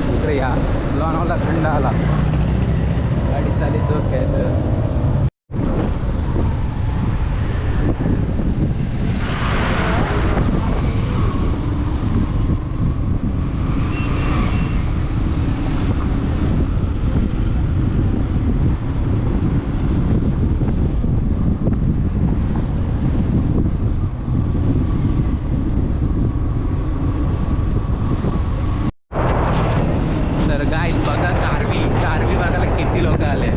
इकडे या. लोणावला खंडाला गाडी चाली धोक्यात तर गाईज बघा कारवी कारवी बघायला किती लोक आले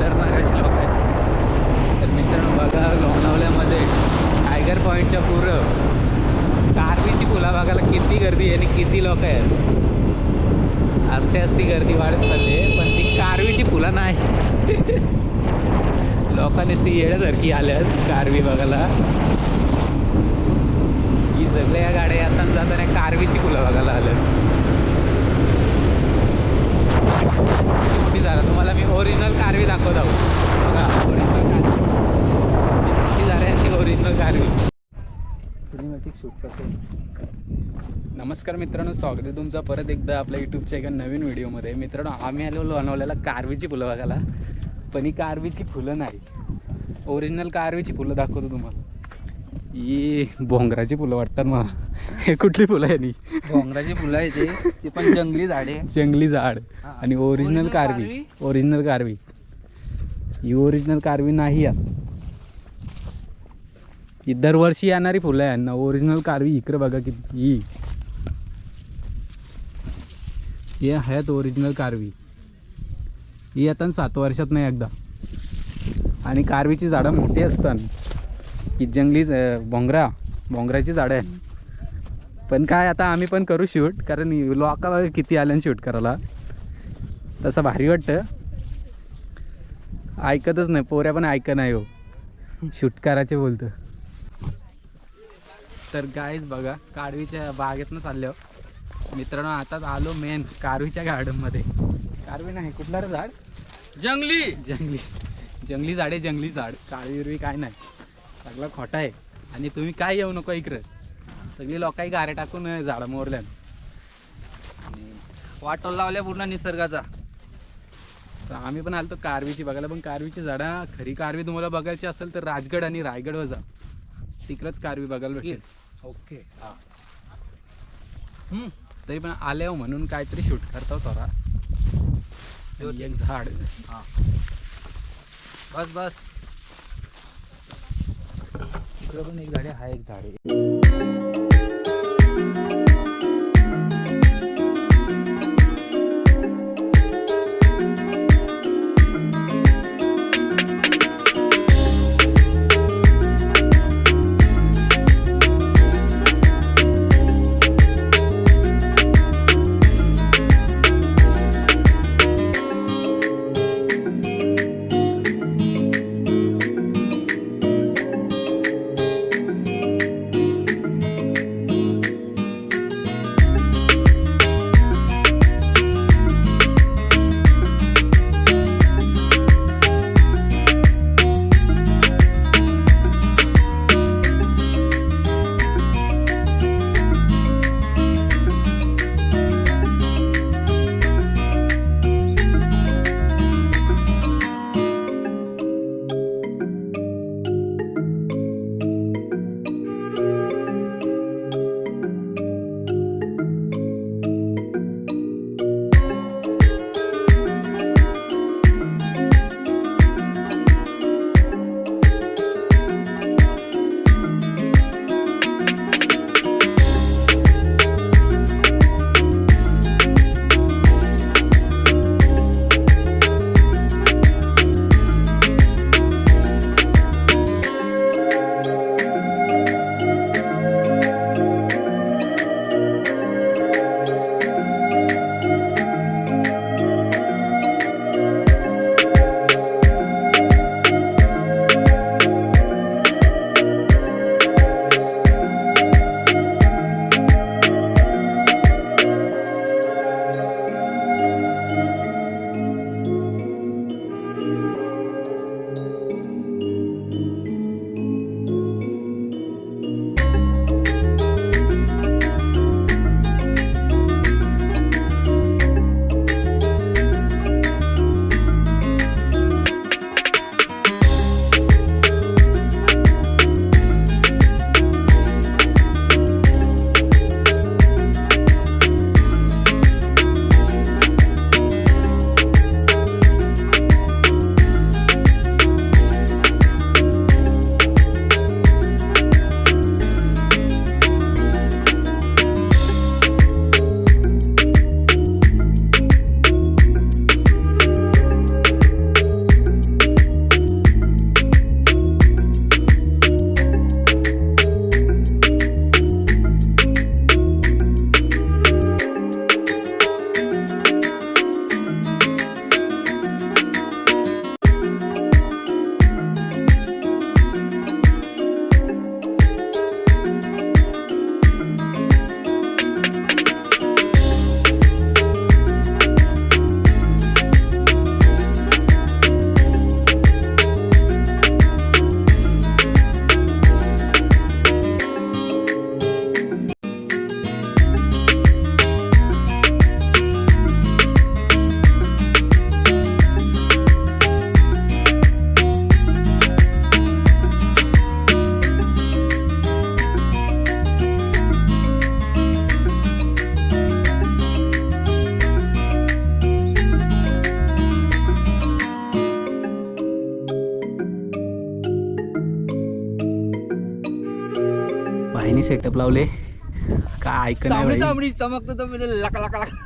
तर अशी लोक आहेत तर मित्रांनो बघा लोणावल्यामध्ये टायगर पॉईंटच्या पुरं कारवीची फुला बघायला किती गर्दी आहे आणि किती लोक आहेत असते असती गर्दी वाढत चालली पण ती कारवीची फुलं नाही. लोकांनीच ती येण्यासारखी आल्यात कारवी बघायला. ही सगळ्या गाड्या येताना जाताना कारवीची फुलं बघायला आल्यात. मोठी झाला. तुम्हाला मी ओरिजिनल कारवी दाखवत आहोत बघा ओरिजिनल कारवी. मोठी झाल्याची ओरिजिनल कारवी. सिनेमॅटिक शूट करतो नमस्कार मित्रांनो स्वागत आहे तुमचं परत एकदा आपल्या यूट्यूबच्या एका नवीन व्हिडिओमध्ये. मित्रांनो आम्ही आलो बनवलेला कारवीची फुलं बघायला पण ही कारवीची फुलं नाही. ओरिजिनल कारवीची फुलं दाखवतो तुम्हाला. ही भोंगराची फुलं वाटतात मला. हे कुठली फुलं आहे नी? डोंगराची फुलं आहे ते ते पण जंगली झाडे जंगली झाड. आणि ओरिजिनल कारवी. कारवी? ओरिजिनल कारवी. ही ओरिजिनल कारवी नाही यात ही दरवर्षी येणारी फुलं आहे. ना ओरिजिनल कारवी इकडे बघा किती ही. हे आहेत ओरिजिनल कारवी. ही आता सात वर्षात नाही एकदा. आणि कारवीची झाडं मोठी असतात ही जंगली भोंगरा भोंगराची झाडं आहे पण काय आता आम्ही पण करू शूट कारण लोका किती आल्यानं शूट करायला. तसं भारी वाटतं. ऐकतच नाही पोऱ्या पण ऐकत नाही हो. शूट करायचे बोलतं. तर गायच बघा कारवीच्या बागेतनं चाललो मित्रांनो आताच आलो मेन कारवीच्या गार्डनमध्ये कारवी नाही कुठला झाड? जंगली! जंगली. जंगली झाडे जंगली झाड. काळी विरवी काय नाही. सगळं खोटा आहे. आणि तुम्ही काय येऊ नको इकडं. सगळी लोकांनी गारे टाकून झाडं मोरल्यान आणि वाटोल लावल्या पूर्ण निसर्गाचा. तर आम्ही पण आलतो कारवीची बघायला. पण कारवीची झाडं खरी कारवी तुम्हाला बघायची असेल तर राजगड आणि रायगडवर जा. तिकडंच कारवी बघायला भेटेल. ओके. हम्म. तरी पण आले हो म्हणून काहीतरी शूट करतो थोडा. आणि एक झाड. हा. बस बस. इकडं पण एक झाडे हा एक झाड आहे. सेटअप लावले. काय ऐक चांबडी नाही चांबडी चमकतो तर म्हणजे लका लका लका.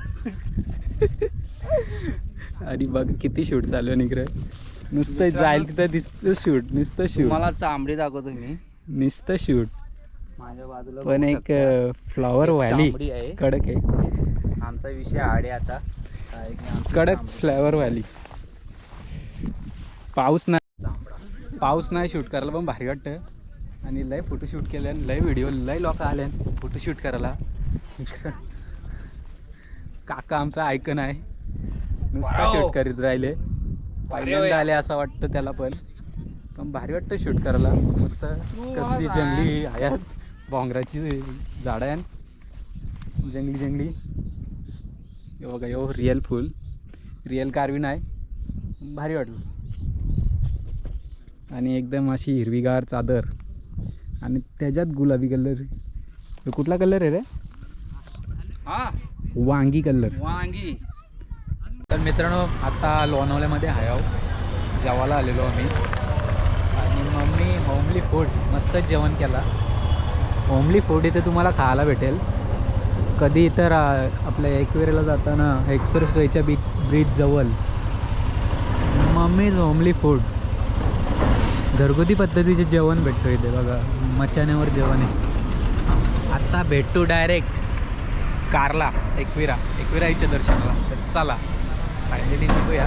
आणि बघ किती शूट चालू आहे निकडे नुसतं जाईल तिथं दिसतं शूट नुसतं शूट. तुम्हाला चांबडी दाखवतो मी. नुसतं शूट. माझ्या बाजूला पण एक. फ्लॉवर व्हॅली कडक आहे. आमचा विषय आडे आता. कडक. फ्लॉवर व्हॅली पाऊस नाही पाऊस नाही शूट करायला पण भारी वाटतं. आणि लय फोटो शूट केले लय व्हिडिओ लय लोक आले फोटो शूट करायला. काका आमचा ऐकन आहे. नुसता. शूट करीत राहिले. पहिल्यांदा आले असं वाटतं त्याला पण. पण भारी वाटतं शूट करायला. मस्त कसली. जंगली आयात. भोंगराची झाडं आहे जंगली जंगली. हे बघा यो रिअल फुल. रिअल कार्विन आहे. भारी वाटलं. आणि एकदम अशी हिरवीगार चादर. आणि त्याच्यात गुलाबी कलर. कुठला कलर आहे रे? हा. वांगी कलर. वांगी. तर मित्रांनो आता लोणावल्यामध्ये आहे आहो. जेवायला आलेलो आम्ही. आणि मम्मी होमली फूड मस्त जेवण केला. होमली फूड इथे तुम्हाला खायला भेटेल. कधी तर आपल्या एकवेरेला जाताना एक्सप्रेस वेच्या बीच ब्रिज जवळ. मम्मीज होमली फूड घरगुती पद्धतीचे जेवण भेटतो इथे बघा. मचाण्यावर जेवण आहे. आत्ता भेटतो डायरेक्ट कारला एकविरा. एकविरा आईच्या दर्शनाला. तर चला फायनली निघूया.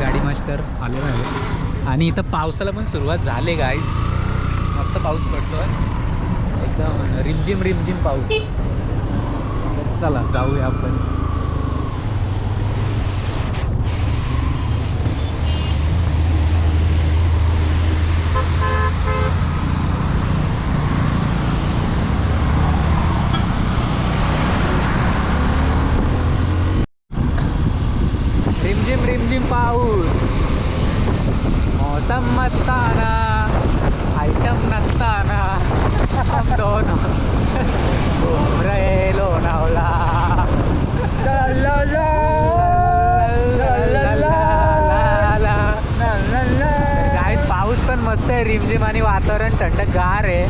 गाडी मास्टर आले आहे. आणि इथं पावसाला पण सुरुवात झाली गाईज मस्त पाऊस पडतो आहे एकदम रिमझिम रिमझिम पाऊस. तर चला जाऊया आपण. आयटम मस्ताना आयटम नसताना हम दोनों घूम रहे लोणावला पाऊस पण मस्त आहे. रिमझिम आणि वातावरण थंड गार आहे.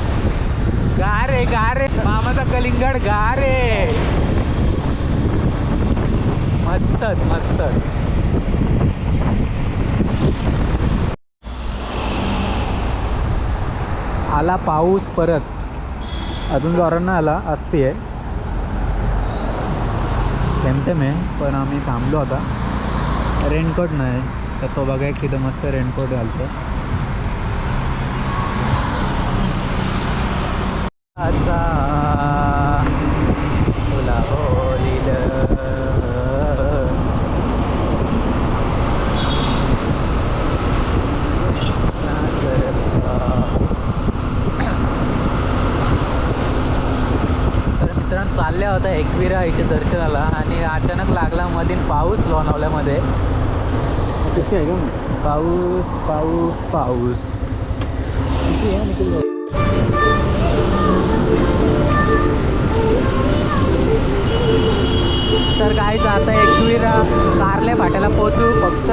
गार आहे गार आहे. मामाचा कलिंगड गार आहे. मस्तच मस्तच. आला पाऊस परत. अजून जोरानं नाही आला असते आहे. टेमटेम आहे पण आम्ही थांबलो आता. रेनकोट नाही तर तो बघा एक तिथं मस्त रेनकोट घालतो आता तुला बोलिलं तर मित्रांनो चालल्या होत्या एकविरा आईच्या दर्शनाला आणि अचानक लागला मधील पाऊस लोणावल्यामध्ये पाऊस पाऊस पाऊस? तर काय आता एकविरा कारल्या फाट्याला पोचू फक्त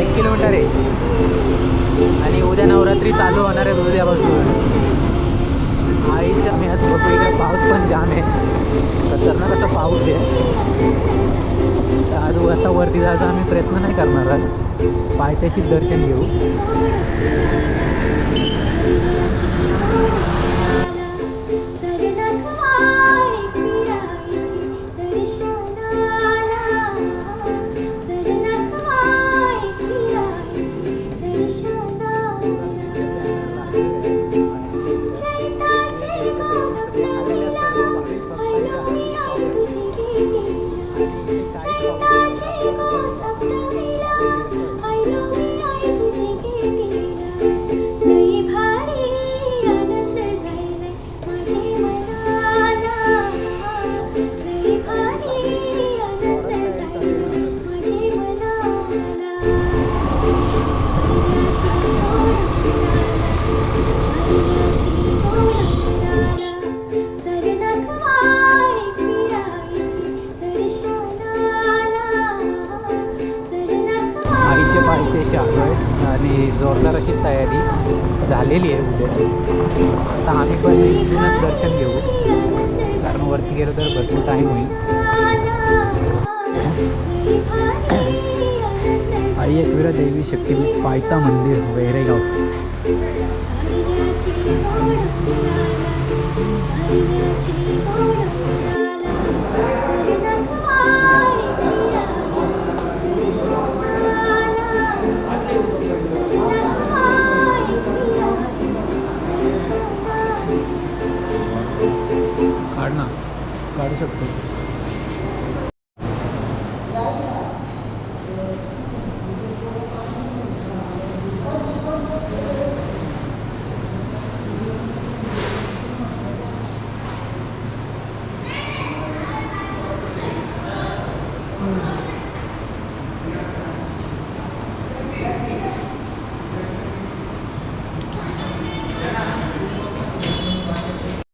एक किलोमीटर आहे. आणि उद्या नवरात्री चालू होणार आहे उद्यापासून. आहेत बघू इकडे पाऊस पण जाम आहे. खतरनाक असा पाऊस आहे. तर आज आता वरती जायचा आम्ही प्रयत्न नाही करणार आज. पायथ्याशीच दर्शन घेऊ. आयता मंदिर वैरेगाव. काढ ना. काढू शकतो.